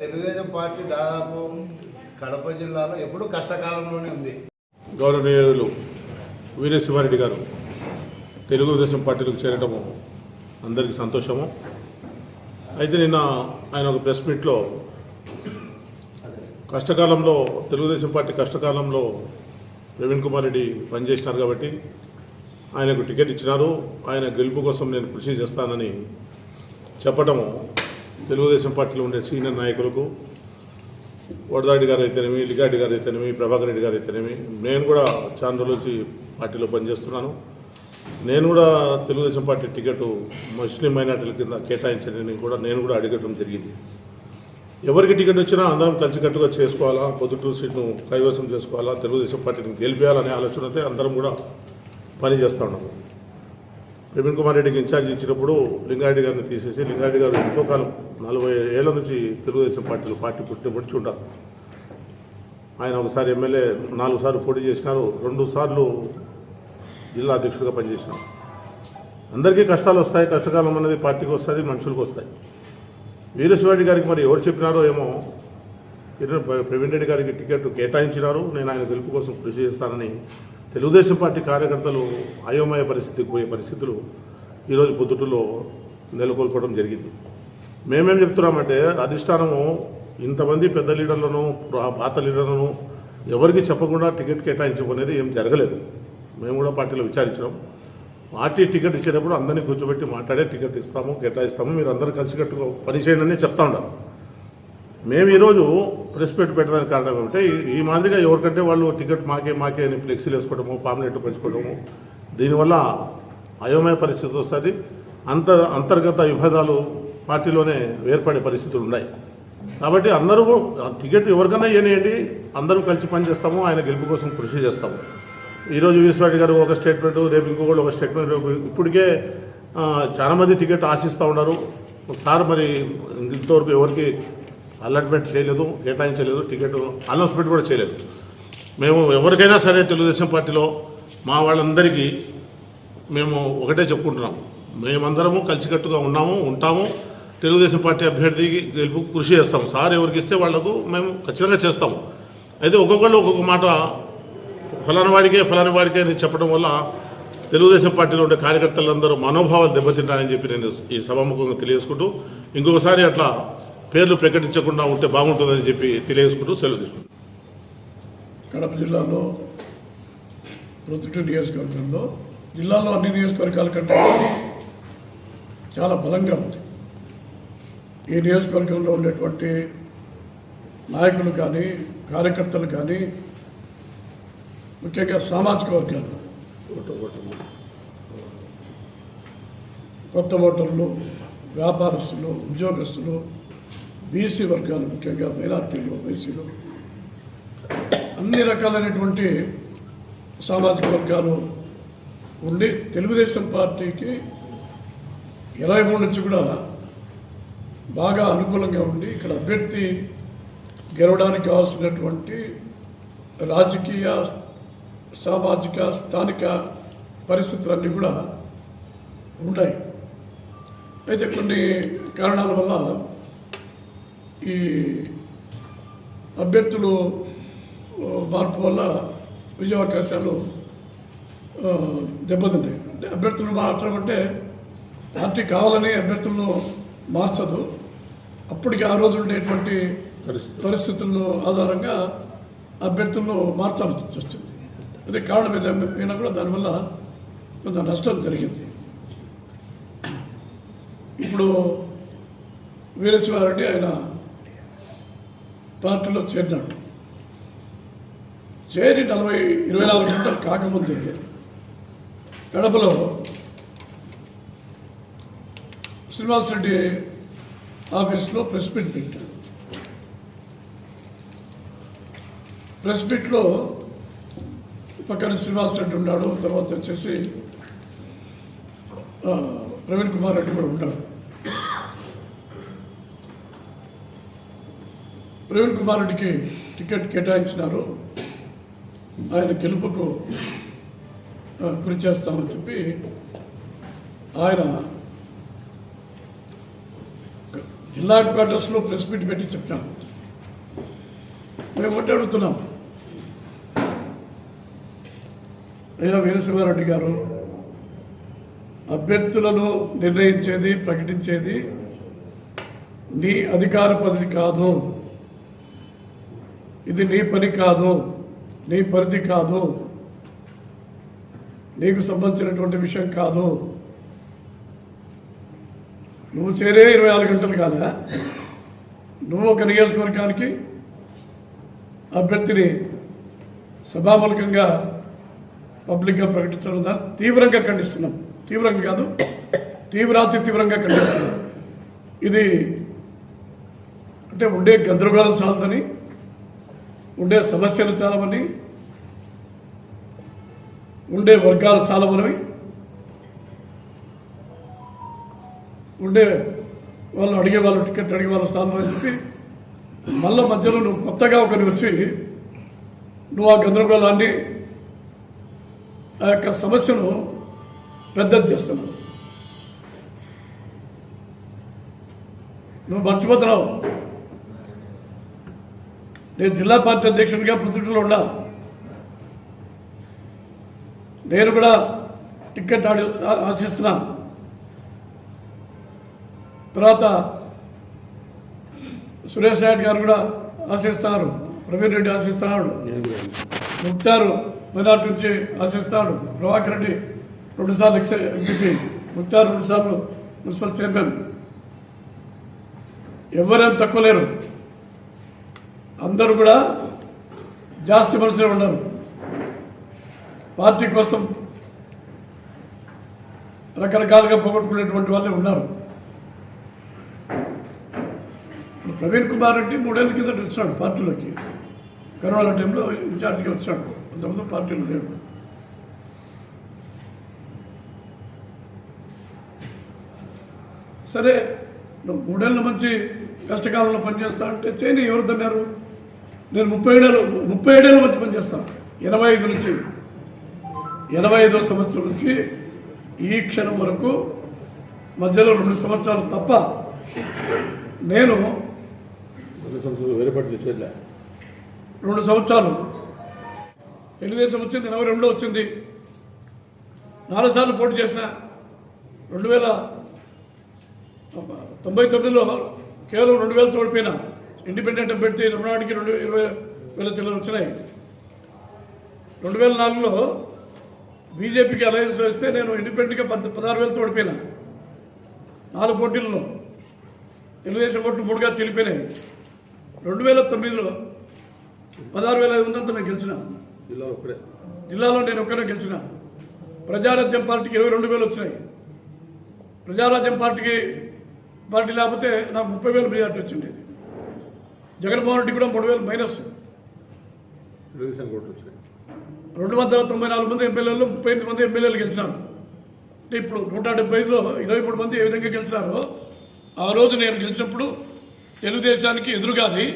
Telugu Desam party Kadapa Kadapa జిల్లాలో ఎప్పుడూ కష్టకాలంలోనే ఉంది. గౌరవనీయులు వీరేశివారెడ్డి గారు తెలుగుదేశం పార్టీలకు చేరటము అందరికీ సంతోషము. అయితే నిన్న ఆయన ఒక ప్రెస్ మీట్లో కష్టకాలంలో తెలుగుదేశం పార్టీ కష్టకాలంలో ప్రవీణ్ కుమార్ రెడ్డి పనిచేసినారు కాబట్టి ఆయనకు టికెట్ ఇచ్చినారు. ఆయన గెలుపు కోసం నేను కృషి చేస్తానని చెప్పటము తెలుగుదేశం పార్టీలో ఉండే సీనియర్ నాయకులకు వడదాడి గారు అయితేనేమి లిగాడి గారు అయితేనేమి ప్రభాకర్ రెడ్డి గారు అయితేనేమి నేను కూడా చాలా రోజుల నుంచి పార్టీలో పనిచేస్తున్నాను. నేను కూడా తెలుగుదేశం పార్టీ టికెట్ ముస్లిం మైనార్టీల కింద కేటాయించని కూడా నేను కూడా అడగటం జరిగింది. ఎవరికి టికెట్ వచ్చినా అందరం కలిసికట్టుగా చేసుకోవాలా పొద్దుటూరు సీట్ను కైవసం చేసుకోవాలా తెలుగుదేశం పార్టీని గెలిపేయాలనే ఆలోచనతో అందరం కూడా పని చేస్తూ ఉన్నాము. ప్రవీణ్ కుమార్ రెడ్డికి ఇన్ఛార్జ్ ఇచ్చినప్పుడు లింగారెడ్డి గారిని తీసేసి లింగారెడ్డి గారు ఎంతో కాలం నలభై ఏళ్ళ నుంచి తెలుగుదేశం పార్టీలో పార్టీ పుట్టి పుడిచి ఉంటారు ఆయన ఒకసారి ఎమ్మెల్యే నాలుగు సార్లు పోటీ చేసినారు రెండు సార్లు జిల్లా అధ్యక్షుడిగా పనిచేసినారు. అందరికీ కష్టాలు వస్తాయి కష్టకాలం అనేది పార్టీకి వస్తుంది మనుషులకు వస్తాయి. వీరశివారెడ్డి గారికి మరి ఎవరు చెప్పినారో ఏమో ప్రవీణ్ రెడ్డి గారికి టికెట్ కేటాయించినారు నేను ఆయన గెలుపు కోసం కృషి చేస్తానని తెలుగుదేశం పార్టీ కార్యకర్తలు అయోమయ పరిస్థితికి పోయే పరిస్థితులు ఈరోజు పొద్దుటలో నెలకొల్పడం జరిగింది. మేమేం చెప్తున్నామంటే అధిష్టానము ఇంతమంది పెద్ద లీడర్లను పాత లీడర్లను ఎవరికి చెప్పకుండా టికెట్ కేటాయించుకునేది ఏం జరగలేదు. మేము కూడా పార్టీలో విచారించడం పార్టీ టికెట్ ఇచ్చేటప్పుడు అందరినీ కూర్చోబెట్టి మాట్లాడే టికెట్ ఇస్తాము కేటాయిస్తాము మీరు అందరూ కలిసికట్టుగా పని చేయండి అని చెప్తా ఉన్నారు. మేము ఈరోజు ప్రెస్ పెట్టి పెట్టడానికి కారణం ఏమిటంటే ఈ- మాదిరిగా ఎవరికంటే వాళ్ళు టికెట్ మాకే మాకే అని ఫ్లెక్సీలు వేసుకోవడము పాంప్లెట్ పంచుకోవడము దీనివల్ల అయోమయ పరిస్థితి వస్తుంది. అంతర్ అంతర్గత విభేదాలు పార్టీలోనే ఏర్పడే పరిస్థితులు ఉన్నాయి. కాబట్టి అందరూ టికెట్ ఎవరికైనా ఇవ్వనియండి అందరూ కలిసి పనిచేస్తాము ఆయన గెలుపు కోసం కృషి చేస్తాము. ఈరోజు విశ్వారెడ్డి గారు ఒక స్టేట్మెంట్ రేపు ఇంకొకళ్ళు ఒక స్టేట్మెంట్ రేపు ఇప్పటికే చాలామంది టికెట్ ఆశిస్తూ ఉన్నారు. సార్ మరి ఇంతవరకు ఎవరికి అలాట్మెంట్ చేయలేదు కేటాయించలేదు టికెట్ అనౌన్స్మెంట్ కూడా చేయలేదు. మేము ఎవరికైనా సరే తెలుగుదేశం పార్టీలో మా వాళ్ళందరికీ మేము ఒకటే చెప్పుకుంటున్నాం. మేమందరము కలిసికట్టుగా ఉన్నాము ఉంటాము. తెలుగుదేశం పార్టీ అభ్యర్థికి గెలుపు కృషి చేస్తాము సార్ ఎవరికి ఇస్తే వాళ్ళకు మేము ఖచ్చితంగా చేస్తాము. అయితే ఒక్కొక్కళ్ళు ఒక్కొక్క మాట ఫలానవాడికే వాడికే వాడికే అని చెప్పడం వల్ల తెలుగుదేశం పార్టీలో ఉండే కార్యకర్తలందరూ మనోభావాలు దెబ్బతింటారని చెప్పి నేను ఈ సభాముఖంగా తెలియజేసుకుంటూ ఇంకొకసారి అట్లా పేర్లు ప్రకటించకుండా ఉంటే బాగుంటుందని చెప్పి తెలియజేసుకుంటూ సెలవు తీసుకుంటాను కడప జిల్లాలో ప్రొద్దుటూరు నియోజకవర్గంలో జిల్లాలో అన్ని నియోజకవర్గాల కంటే చాలా బలంగా ఉంది. ఈ నియోజకవర్గంలో ఉండేటువంటి నాయకులు కానీ కార్యకర్తలు కానీ ముఖ్యంగా సామాజిక వర్గాలు కొత్త ఓటర్లు వ్యాపారస్తులు ఉద్యోగస్తులు బీసీ వర్గాలు ముఖ్యంగా మైనార్టీలు బీసీలు అన్ని రకాలైనటువంటి సామాజిక వర్గాలు ఉండి తెలుగుదేశం పార్టీకి ఇరవై మూడు నుంచి కూడా బాగా అనుకూలంగా ఉండి ఇక్కడ అభ్యర్థి గెలవడానికి కావాల్సినటువంటి రాజకీయ సామాజిక స్థానిక పరిస్థితులన్నీ కూడా ఉన్నాయి. అయితే కొన్ని కారణాల వల్ల ఈ అభ్యర్థులు మార్పు వల్ల విజయావకాశాలు దెబ్బతిన్నాయి అంటే అభ్యర్థులు మార్చడం అంటే పార్టీ కావాలని అభ్యర్థులను మార్చదు. అప్పటికి ఆ రోజు ఉండేటువంటి పరిస్థితి. పరిస్థితుల ఆధారంగా అభ్యర్థులను మార్చాల్సి వచ్చింది అదే కారణం ఏదైనా కూడా దానివల్ల కొంత నష్టం జరిగింది. ఇప్పుడు వీరశివారెడ్డి ఆయన పార్టీలో చేరినాడు. చేరి నలభై ఇరవై నాలుగు గంటలు కాకముందే కడపలో శ్రీనివాసరెడ్డి ఆఫీస్లో ప్రెస్ మీట్ పెట్టాడు. ప్రెస్ మీట్లో పక్కన శ్రీనివాసరెడ్డి ఉన్నాడు తర్వాత వచ్చేసి ప్రవీణ్ కుమార్ రెడ్డి కూడా ఉన్నాడు. ప్రవీణ్ కుమార్ రెడ్డికి టికెట్ కేటాయించినారు. ఆయన గెలుపుకు కృషి చేస్తామని చెప్పి ఆయన జిల్లా హెడ్ క్వార్టర్స్లో ప్రెస్ మీట్ పెట్టి చెప్పాము మేము ఒకటి అడుగుతున్నాం. అయ్యా వీరసింహారెడ్డి గారు అభ్యర్థులను నిర్ణయించేది ప్రకటించేది నీ అధికార పదవి కాదు. ఇది నీ పని కాదు నీ పరిధి కాదు నీకు సంబంధించినటువంటి విషయం కాదు. నువ్వు చేరే ఇరవై నాలుగు గంటలు కాదా? నువ్వు ఒక నియోజకవర్గానికి అభ్యర్థిని సభామూలకంగా పబ్లిక్గా ప్రకటించడం దాన్ని తీవ్రంగా ఖండిస్తున్నాం. తీవ్రంగా కాదు తీవ్రాతి తీవ్రంగా ఖండిస్తున్నాం. ఇది అంటే ఉండే గందరగోళం చాలదని ఉండే సమస్యలు చాలామంది ఉండే వర్గాలు చాలామంది ఉండే వాళ్ళు అడిగే వాళ్ళు టికెట్ అడిగే వాళ్ళు చాలవని చెప్పి మళ్ళీ మధ్యలో నువ్వు కొత్తగా ఒకరిని వచ్చి నువ్వు ఆ గందరగోళాన్ని ఆ యొక్క సమస్యను పెద్దది చేస్తున్నావు. నువ్వు మర్చిపోతున్నావు. నేను జిల్లా పార్టీ అధ్యక్షుడిగా ప్రతిలో ఉన్నా. నేను కూడా టికెట్ ఆడి ఆ- ఆశిస్తున్నా. తర్వాత సురేష్ నాయుడు గారు కూడా ఆశిస్తున్నారు ప్రవీణ్ రెడ్డి ఆశిస్తున్నాడు ముక్తారు మైనార్టీ నుంచి ఆశిస్తాడు. ప్రభాకర్ రెడ్డి రెండుసార్లు ఎక్స్ ఎంపీ ముక్తారు రెండుసార్లు మున్సిపల్ చైర్మన్. ఎవరేం తక్కువ లేరు. అందరూ కూడా జాస్తి మనుషులే ఉన్నారు. పార్టీ కోసం రకరకాలుగా పోగొట్టుకునేటువంటి వాళ్ళే ఉన్నారు. ప్రవీణ్ కుమార్ రెడ్డి మూడేళ్ళ కింద వచ్చాడు పార్టీలోకి. కరోనా టైంలో ఇన్ఛార్జిగా వచ్చాడు. కొంతమంది పార్టీలో లేడు. సరే నువ్వు మూడేళ్ళ మంచి కష్టకాలంలో పనిచేస్తా అంటే చేయని ఎవరు తన్నారు? నేను ముప్పై ఏడేళ్ళు ముప్పై ఏడేళ్ళ మంచి పనిచేస్తాను. ఎనభై ఐదు నుంచి ఎనభై ఐదో సంవత్సరం నుంచి ఈ క్షణం వరకు మధ్యలో రెండు సంవత్సరాలు తప్ప నేను రెండు సంవత్సరాలు తెలుగుదేశం వచ్చింది ఎనభై రెండులో వచ్చింది. నాలుగు సార్లు పోటీ చేసిన రెండు వేల తొంభై తొమ్మిదిలో కేవలం రెండు వేల తోడిపోయిన ఇండిపెండెంట్ అభ్యర్థి రమణాడికి రెండు ఇరవై వేల చిల్లర వచ్చినాయి. రెండు వేల నాలుగులో బీజేపీకి అలయన్స్ వేస్తే నేను ఇండిపెండెంట్గా పద్ పదహారు వేలు తోడిపోయినా నాలుగు పోటీల్లో తెలుగుదేశం ఓట్లు మూడుగా చెల్లిపోయినాయి రెండు వేల తొమ్మిదిలో పదహారు వేల ఐదు వందలతో నేను గెలిచిన. జిల్లాలో ఒకటే జిల్లాలో నేను ఒక్కనే గెలిచిన. ప్రజారాజ్యం పార్టీకి ఇరవై రెండు వేలు వచ్చినాయి. ప్రజారాజ్యం పార్టీకి పార్టీ లేకపోతే నాకు ముప్పై వేలు మెజార్టీ వచ్చిండేది. జగన్మోహన్ రెడ్డి కూడా మూడు వేలు మైనస్. రెండు వందల తొంభై నాలుగు మంది ఎమ్మెల్యేలు ముప్పై ఎనిమిది మంది ఎమ్మెల్యేలు గెలిచినారు. అంటే ఇప్పుడు నూట డెబ్బై ఐదులో ఇరవై మూడు మంది ఏ విధంగా గెలిచినారో ఆ రోజు నేను గెలిచినప్పుడు తెలుగుదేశానికి ఎదురుగాని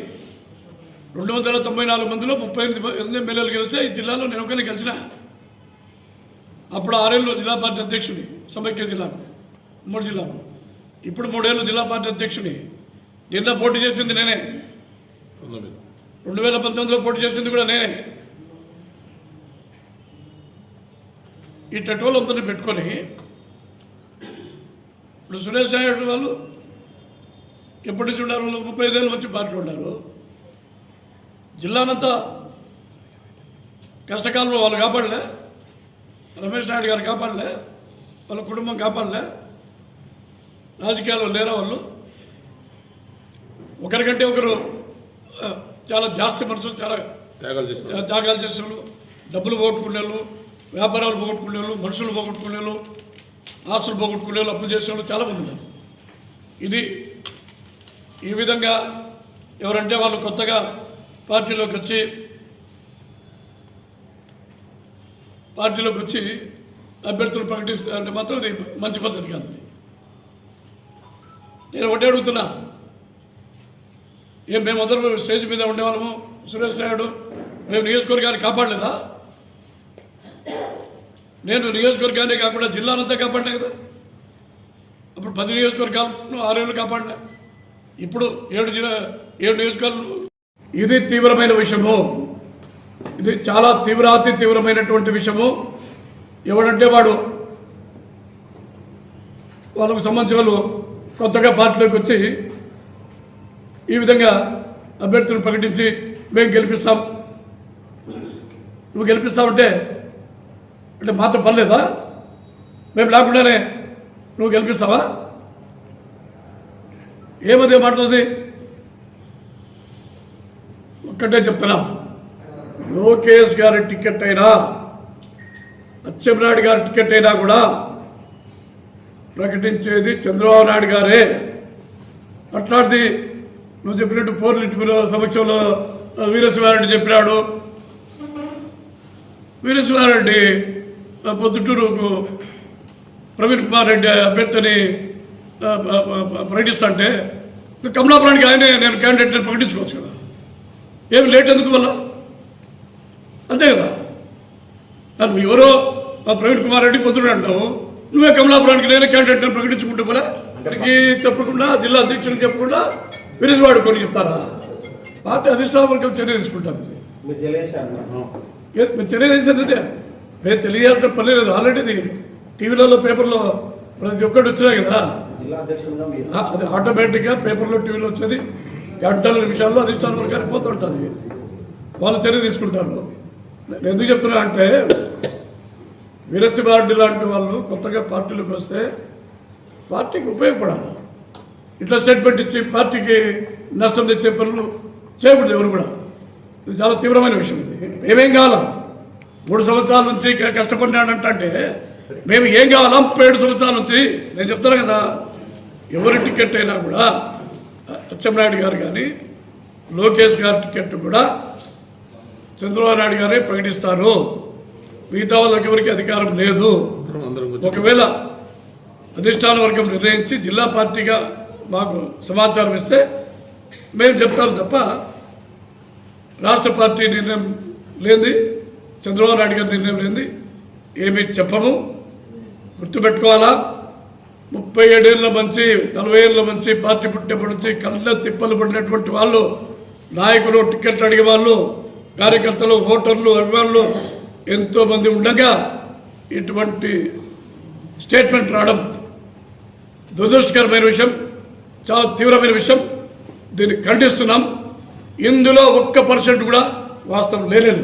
రెండు వందల తొంభై నాలుగు మందిలో ముప్పై ఎనిమిది ఎమ్మెల్యేలు గెలిస్తే ఈ జిల్లాలో నేను ఒకరిని గెలిచిన. అప్పుడు ఆరేళ్ళు జిల్లా పార్టీ అధ్యక్షుడి సమైక్య జిల్లాకు ఉమ్మడి జిల్లాకు. ఇప్పుడు మూడేళ్ళు జిల్లా పార్టీ అధ్యక్షుని. నిన్న పోటీ చేసింది నేనే. పంతొమ్మిది రెండు వేల పంతొమ్మిదిలో పోటీ చేసింది కూడా నేనే. ఈ టెటోలందరినీ పెట్టుకొని ఇప్పుడు సురేష్ నాయుడు వాళ్ళు ఎప్పటి నుంచి ఉన్నారు? వాళ్ళు ముప్పై ఐదేళ్ళు వచ్చి పార్టీ ఉన్నారు. జిల్లానంతా కష్టకాలంలో వాళ్ళు కాపాడలే. రమేష్ నాయుడు గారు కాపాడలే. వాళ్ళ కుటుంబం కాపాడలే. రాజకీయాల్లో లేరా వాళ్ళు. ఒకరికంటే ఒకరు చాలా జాస్తి మనుషులు చాలా త్యాగాలు త్యా- త్యాగాలు చేసిన డబ్బులు పోగొట్టుకునే వాళ్ళు వ్యాపారాలు పోగొట్టుకునే వాళ్ళు మనుషులు పోగొట్టుకునే వాళ్ళు ఆస్తులు పోగొట్టుకునే వాళ్ళు అప్పులు చేసే వాళ్ళు చాలామంది ఉన్నారు. ఇది ఈ విధంగా ఎవరంటే వాళ్ళు కొత్తగా పార్టీలోకి వచ్చి పార్టీలోకి వచ్చి అభ్యర్థులు ప్రకటిస్తారంటే మాత్రం ఇది మంచి పద్ధతి కాదు. నేను ఒకటే అడుగుతున్నా. ఏం మేము స్టేజ్ మీద ఉండేవాళ్ళము. సురేష్ నాయుడు మేము నియోజకవర్గాన్ని కాపాడలేదా? నేను నియోజకవర్గాన్ని కాకుండా జిల్లానంతా కాపాడినా కదా? అప్పుడు పది నియోజకవర్గాలను ఆరేళ్ళు కాపాడినా. ఇప్పుడు ఏడు జిల్లా ఏడు నియోజకవర్గాలు. ఇది తీవ్రమైన విషయము. ఇది చాలా తీవ్రాతి తీవ్రమైనటువంటి విషయము. ఎవడంటే వాడు. వాళ్ళకు సంబంధించిన వాళ్ళు కొత్తగా పార్టీలోకి వచ్చి ఈ విధంగా అభ్యర్థులను ప్రకటించి మేము గెలిపిస్తాం. నువ్వు గెలిపిస్తావంటే అంటే మాతో పర్లేదా? మేము లేకుండానే నువ్వు గెలిపిస్తావా? ఏమదే మాట్లాడుతుంది ఒక్కటే చెప్తున్నాం. లోకేష్ గారి టికెట్ అయినా అచ్చెన్నాయుడు గారి టికెట్ అయినా కూడా ప్రకటించేది చంద్రబాబు నాయుడు గారే. అట్లాంటిది నువ్వు చెప్పినట్టు పోర్లిట్ బ్యూరో సమక్షంలో ఆ, వీరశివారెడ్డి చెప్పినాడు. వీరశివారెడ్డి ఆ, పొద్దుటూరుకు ప్రవీణ్ కుమార్ రెడ్డి అభ్యర్థిని ప్రకటిస్తుంటే కమలాపురానికి ఆయనే నేను క్యాండిడేట్ ప్రకటించుకోవచ్చు కదా. ఏమి లేట్ ఎందుకు వల్ల అంతే కదా? నన్ను ఎవరో ఆ ప్రవీణ్ కుమార్ రెడ్డి పొద్దున అంటావు నువ్వే కమలాపురానికి నేనే క్యాండిడేట్ అని ప్రకటించుకుంటే పోలే చెప్పకుండా జిల్లా అధ్యక్షులు చెప్పకుండా విరిసివాడు కొని చెప్తారా? పార్టీ అధిష్టాన వర్గం చర్య తీసుకుంటారు ఇది. మీరు చర్య తీసేది మేము తెలియాల్సిన పని లేదు. ఆల్రెడీ టీవీలలో పేపర్లో ప్రతి ఒక్కటి వచ్చినాయి కదా. అది ఆటోమేటిక్గా పేపర్లో టీవీలో వచ్చేది గంటల నిమిషాల్లో అధిష్టానం వర్గానికి పోతుంటుంది వాళ్ళు చర్య తీసుకుంటారు. నేను ఎందుకు చెప్తున్నా అంటే వీరశివారెడ్డి లాంటి వాళ్ళు కొత్తగా పార్టీలోకి వస్తే పార్టీకి ఉపయోగపడాలి. ఇట్లా స్టేట్మెంట్ ఇచ్చి పార్టీకి నష్టం తెచ్చే పనులు చేయకూడదు ఎవరు కూడా. ఇది చాలా తీవ్రమైన విషయం ఇది. మేమేం కావాలా? మూడు సంవత్సరాల నుంచి కష్టపడినాడంటే మేము ఏం కావాలా? ముప్పై ఏడు సంవత్సరాల నుంచి నేను చెప్తాను కదా ఎవరి టికెట్ అయినా కూడా అచ్చెన్నాయుడు గారు కానీ లోకేష్ గారి టికెట్ కూడా చంద్రబాబు నాయుడు గారే ప్రకటిస్తారు. మిగతా వాళ్ళకి ఎవరికి అధికారం లేదు. ఒకవేళ అధిష్టాన వర్గం నిర్ణయించి జిల్లా పార్టీగా మాకు సమాచారం ఇస్తే మేము చెప్తాం తప్ప రాష్ట్ర పార్టీ నిర్ణయం లేనిది చంద్రబాబు నాయుడు గారి నిర్ణయం లేనిది ఏమీ చెప్పము. గుర్తుపెట్టుకోవాలా? ముప్పై ఏడేళ్ళ మంచి నలభై ఏళ్ళ మంచి పార్టీ పుట్టినప్పటి నుంచి కళ్ళ తిప్పలు పడినటువంటి వాళ్ళు నాయకులు టికెట్ అడిగే వాళ్ళు కార్యకర్తలు ఓటర్లు అభిమానులు ఎంతోమంది ఉండగా ఇటువంటి స్టేట్మెంట్ రావడం దురదృష్టకరమైన విషయం. చాలా తీవ్రమైన విషయం. దీన్ని ఖండిస్తున్నాం. ఇందులో ఒక్క పర్సెంట్ కూడా వాస్తవం లేదు